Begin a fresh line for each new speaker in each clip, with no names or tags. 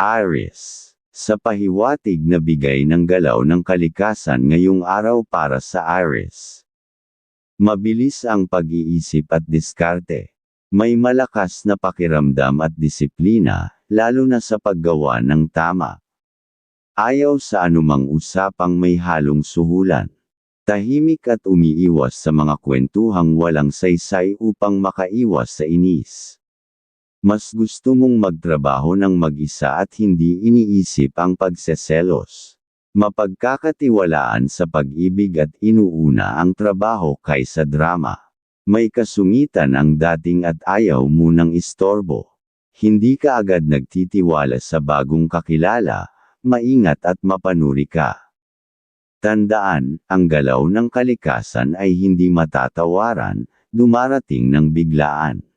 Aries. Sa pahiwatig na bigay ng galaw ng kalikasan ngayong araw para sa Aries. Mabilis ang pag-iisip at diskarte. May malakas na pakiramdam at disiplina, lalo na sa paggawa ng tama. Ayaw sa anumang usapang may halong suhulan. Tahimik at umiiwas sa mga kwentuhang walang saysay upang makaiwas sa inis. Mas gusto mong magtrabaho ng mag-isa at hindi iniisip ang pagseselos. Mapagkakatiwalaan sa pag-ibig at inuuna ang trabaho kaysa drama. May kasungitan ang dating at ayaw mo ng istorbo. Hindi ka agad nagtitiwala sa bagong kakilala, maingat at mapanuri ka. Tandaan, ang galaw ng kalikasan ay hindi matatawaran, dumarating ng biglaan.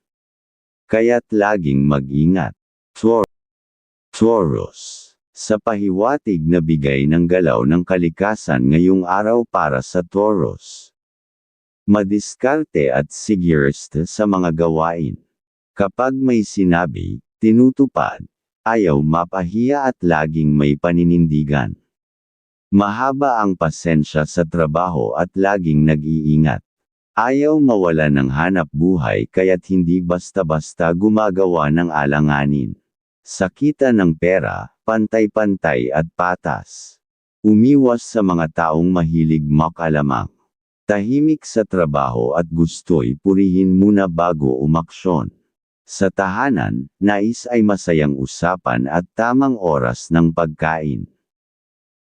Kaya't laging mag-ingat. Tor Taurus. Sa pahiwatig na bigay ng galaw ng kalikasan ngayong araw para sa Taurus. Madiskarte at sigurist sa mga gawain. Kapag may sinabi, tinutupad, ayaw mapahiya at laging may paninindigan. Mahaba ang pasensya sa trabaho at laging nag-iingat. Ayaw mawala ng hanap buhay kaya't hindi basta-basta gumagawa ng alanganin. Sakita ng pera, pantay-pantay at patas. Umiwas sa mga taong mahilig makalamang. Tahimik sa trabaho at gusto'y purihin muna bago umaksyon. Sa tahanan, nais ay masayang usapan at tamang oras ng pagkain.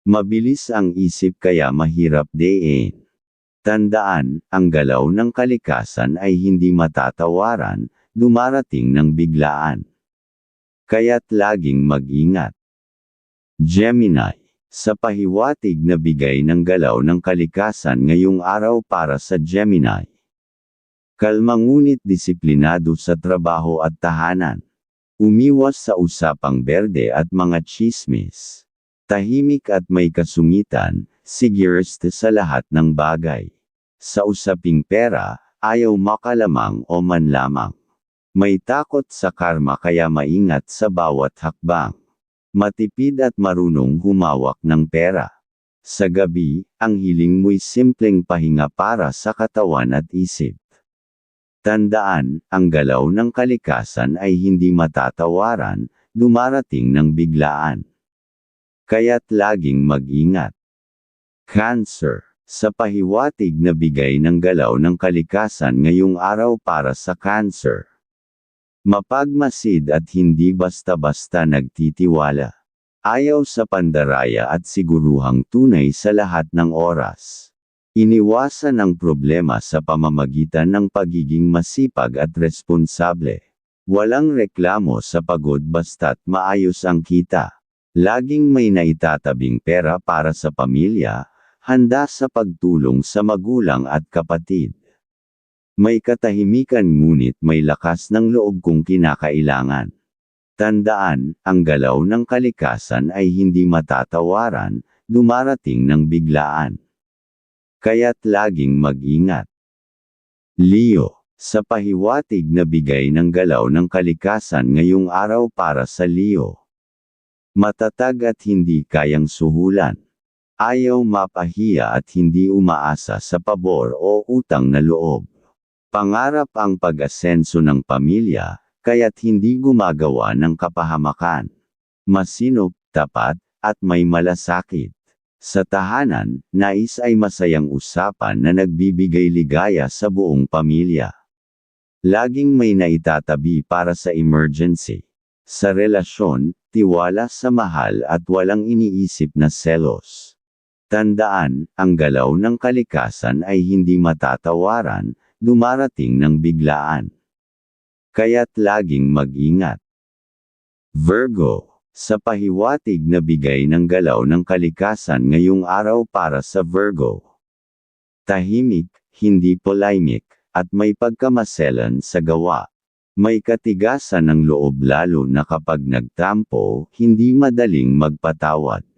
Mabilis ang isip kaya mahirap dein. Tandaan, ang galaw ng kalikasan ay hindi matatawaran, dumarating ng biglaan. Kaya't laging mag-ingat. Gemini. Sa pahiwatig na bigay ng galaw ng kalikasan ngayong araw para sa Gemini. Kalma ngunit disiplinado sa trabaho at tahanan. Umiwas sa usapang berde at mga chismis. Tahimik at may kasungitan, sigurist sa lahat ng bagay. Sa usaping pera, ayaw makalamang o manlamang. May takot sa karma kaya maingat sa bawat hakbang. Matipid at marunong humawak ng pera. Sa gabi, ang hiling mo'y simpleng pahinga para sa katawan at isip. Tandaan, ang galaw ng kalikasan ay hindi matatawaran, dumarating ng biglaan. Kaya't laging mag-ingat. Cancer. Sa pahiwatig na bigay ng galaw ng kalikasan ngayong araw para sa Cancer. Mapagmasid at hindi basta-basta nagtitiwala. Ayaw sa pandaraya at siguruhang tunay sa lahat ng oras. Iniwasan ang problema sa pamamagitan ng pagiging masipag at responsable. Walang reklamo sa pagod basta't maayos ang kita. Laging may naitatabing pera para sa pamilya, handa sa pagtulong sa magulang at kapatid. May katahimikan ngunit may lakas ng loob kung kinakailangan. Tandaan, ang galaw ng kalikasan ay hindi matatawaran, dumarating ng biglaan. Kaya't laging mag-ingat. Leo, sa pahiwatig na bigay ng galaw ng kalikasan ngayong araw para sa Leo. Matatag at hindi kayang suhulan. Ayaw mapahiya at hindi umaasa sa pabor o utang na loob. Pangarap ang pag-asenso ng pamilya, kaya't hindi gumagawa ng kapahamakan. Masinop, tapat, at may malasakit. Sa tahanan, nais ay masayang usapan na nagbibigay ligaya sa buong pamilya. Laging may naitatabi para sa emergency. Sa relasyon, tiwala sa mahal at walang iniisip na selos. Tandaan, ang galaw ng kalikasan ay hindi matatawaran, dumarating ng biglaan. Kaya't laging mag-ingat. Virgo, sa pahiwatig na bigay ng galaw ng kalikasan ngayong araw para sa Virgo. Tahimik, hindi polemic, at may pagkamaselan sa gawa. May katigasan ng loob lalo na kapag nagtampo, hindi madaling magpatawad.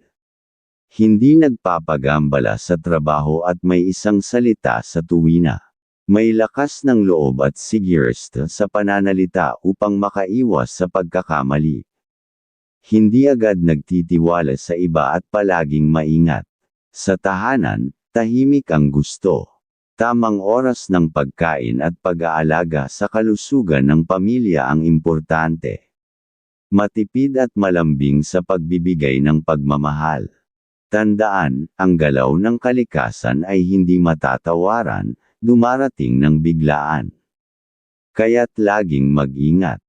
Hindi nagpapagambala sa trabaho at may isang salita sa tuwina. May lakas ng loob at sigurist sa pananalita upang makaiwas sa pagkakamali. Hindi agad nagtitiwala sa iba at palaging maingat. Sa tahanan, tahimik ang gusto. Tamang oras ng pagkain at pag-aalaga sa kalusugan ng pamilya ang importante. Matipid at malambing sa pagbibigay ng pagmamahal. Tandaan, ang galaw ng kalikasan ay hindi matatawaran, dumarating ng biglaan. Kaya't laging mag-ingat.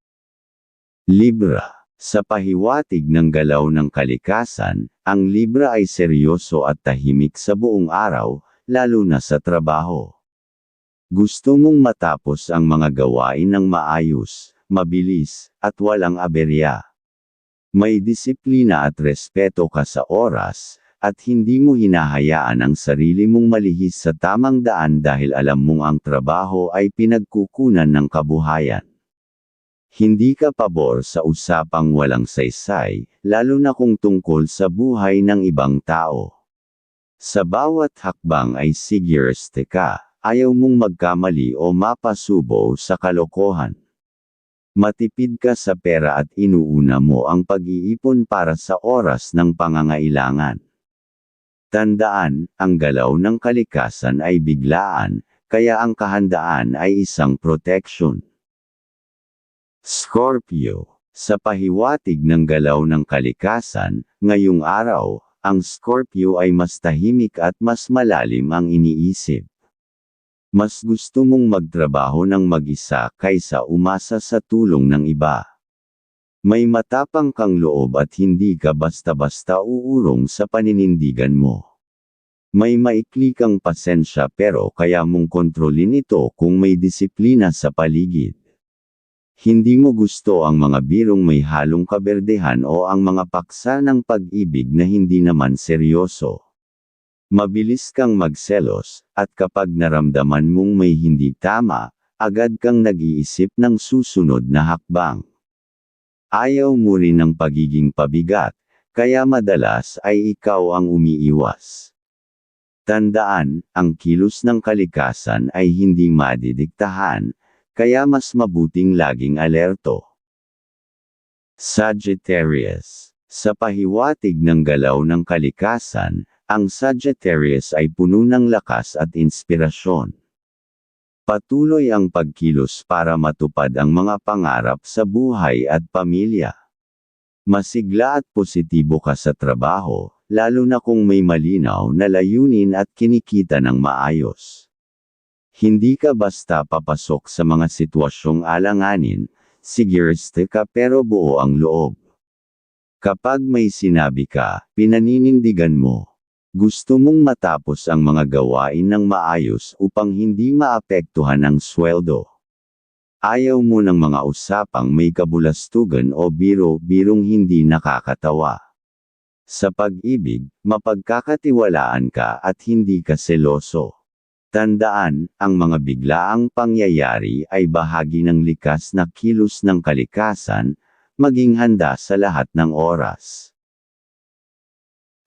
Libra Sa pahiwatig ng galaw ng kalikasan, ang Libra ay seryoso at tahimik sa buong araw, lalo na sa trabaho. Gusto mong matapos ang mga gawain ng maayos, mabilis, at walang aberya. May disiplina at respeto ka sa oras, at hindi mo hinahayaan ang sarili mong malihis sa tamang daan dahil alam mong ang trabaho ay pinagkukunan ng kabuhayan. Hindi ka pabor sa usapang walang saysay, lalo na kung tungkol sa buhay ng ibang tao. Sa bawat hakbang ay siguriste ka, ayaw mong magkamali o mapasubo sa kalokohan. Matipid ka sa pera at inuuna mo ang pag-iipon para sa oras ng pangangailangan. Tandaan, ang galaw ng kalikasan ay biglaan, kaya ang kahandaan ay isang protection. Scorpio Sa pahiwatig ng galaw ng kalikasan, ngayong araw, ang Scorpio ay mas tahimik at mas malalim ang iniisip. Mas gusto mong magtrabaho ng mag-isa kaysa umasa sa tulong ng iba. May matapang kang loob at hindi ka basta-basta uurong sa paninindigan mo. May maikli kang pasensya pero kaya mong kontrolin ito kung may disiplina sa paligid. Hindi mo gusto ang mga birong may halong kaberdehan o ang mga paksa ng pag-ibig na hindi naman seryoso. Mabilis kang magselos, at kapag naramdaman mong may hindi tama, agad kang nag-iisip ng susunod na hakbang. Ayaw mo rin ng pagiging pabigat, kaya madalas ay ikaw ang umiiwas. Tandaan, ang kilos ng kalikasan ay hindi madidiktahan, kaya mas mabuting laging alerto. Sagittarius Sa pahiwatig ng galaw ng kalikasan, ang Sagittarius ay puno ng lakas at inspirasyon. Patuloy ang pagkilos para matupad ang mga pangarap sa buhay at pamilya. Masigla at positibo ka sa trabaho, lalo na kung may malinaw na layunin at kinikita ng maayos. Hindi ka basta papasok sa mga sitwasyong alanganin, siguriste ka pero buo ang loob. Kapag may sinabi ka, pinaninindigan mo. Gusto mong matapos ang mga gawain ng maayos upang hindi maapektuhan ang sweldo. Ayaw mo ng mga usapang may kabulastugan o biro-birong hindi nakakatawa. Sa pag-ibig, mapagkakatiwalaan ka at hindi ka seloso. Tandaan, ang mga biglaang pangyayari ay bahagi ng likas na kilos ng kalikasan, maging handa sa lahat ng oras.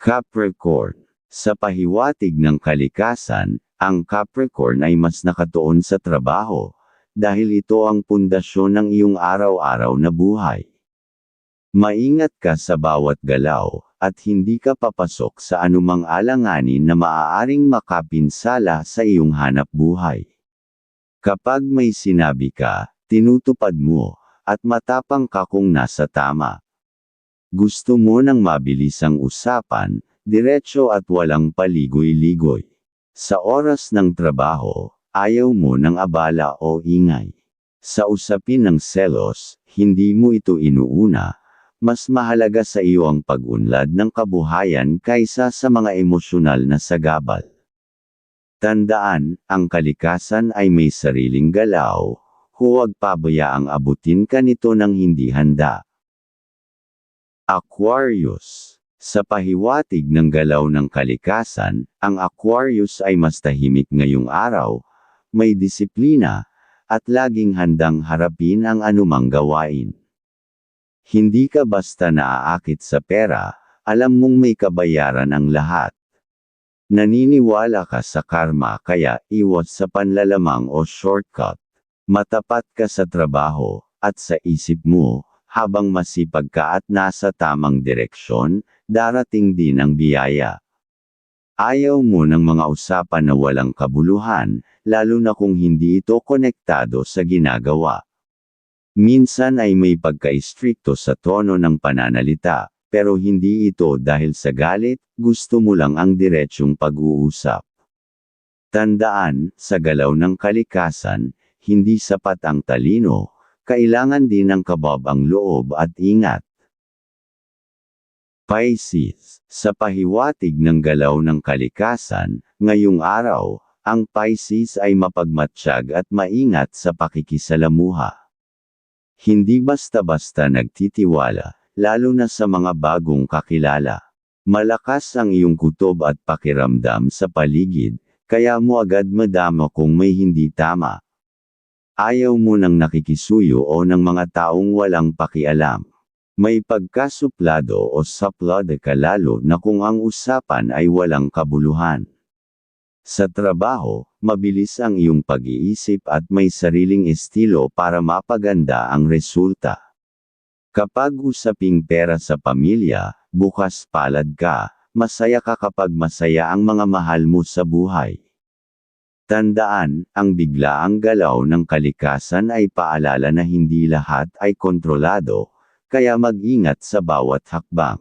Capricorn sa pahiwatig ng kalikasan, ang Capricorn ay mas nakatuon sa trabaho, dahil ito ang pundasyon ng iyong araw-araw na buhay. Maingat ka sa bawat galaw, at hindi ka papasok sa anumang alanganin na maaaring makapinsala sa iyong hanap buhay. Kapag may sinabi ka, tinutupad mo, at matapang ka kung nasa tama. Gusto mo ng mabilisang usapan, diretso at walang paligoy-ligoy. Sa oras ng trabaho, ayaw mo ng abala o ingay. Sa usapin ng selos, hindi mo ito inuuna, mas mahalaga sa iyo ang pag-unlad ng kabuhayan kaysa sa mga emosyonal na sagabal. Tandaan, ang kalikasan ay may sariling galaw, huwag pabayaang abutin ka nito ng hindi handa. Aquarius sa pahiwatig ng galaw ng kalikasan, ang Aquarius ay mas tahimik ngayong araw, may disiplina, at laging handang harapin ang anumang gawain. Hindi ka basta naaakit sa pera, alam mong may kabayaran ang lahat. Naniniwala ka sa karma kaya iwas sa panlalamang o shortcut. Matapat ka sa trabaho, at sa isip mo, habang masipag ka at nasa tamang direksyon, darating din ang biyaya. Ayaw mo ng mga usapan na walang kabuluhan, lalo na kung hindi ito konektado sa ginagawa. Minsan ay may pagka-istrikto sa tono ng pananalita, pero hindi ito dahil sa galit, gusto mo lang ang diretsyong pag-uusap. Tandaan, sa galaw ng kalikasan, hindi sapat ang talino, kailangan din ng kabab ang loob at ingat. Pisces, sa pahiwatig ng galaw ng kalikasan, ngayong araw, ang Pisces ay mapagmatsyag at maingat sa pakikisalamuha. Hindi basta-basta nagtitiwala, lalo na sa mga bagong kakilala. Malakas ang iyong kutob at pakiramdam sa paligid, kaya mo agad madama kung may hindi tama. Ayaw mo ng nakikisuyo o ng mga taong walang pakialam. May pagkasuplado o saplada ka lalo na kung ang usapan ay walang kabuluhan. Sa trabaho, mabilis ang iyong pag-iisip at may sariling estilo para mapaganda ang resulta. Kapag usaping pera sa pamilya, bukas palad ka, masaya ka kapag masaya ang mga mahal mo sa buhay. Tandaan, ang biglaang galaw ng kalikasan ay paalala na hindi lahat ay kontrolado, kaya mag-ingat sa bawat hakbang.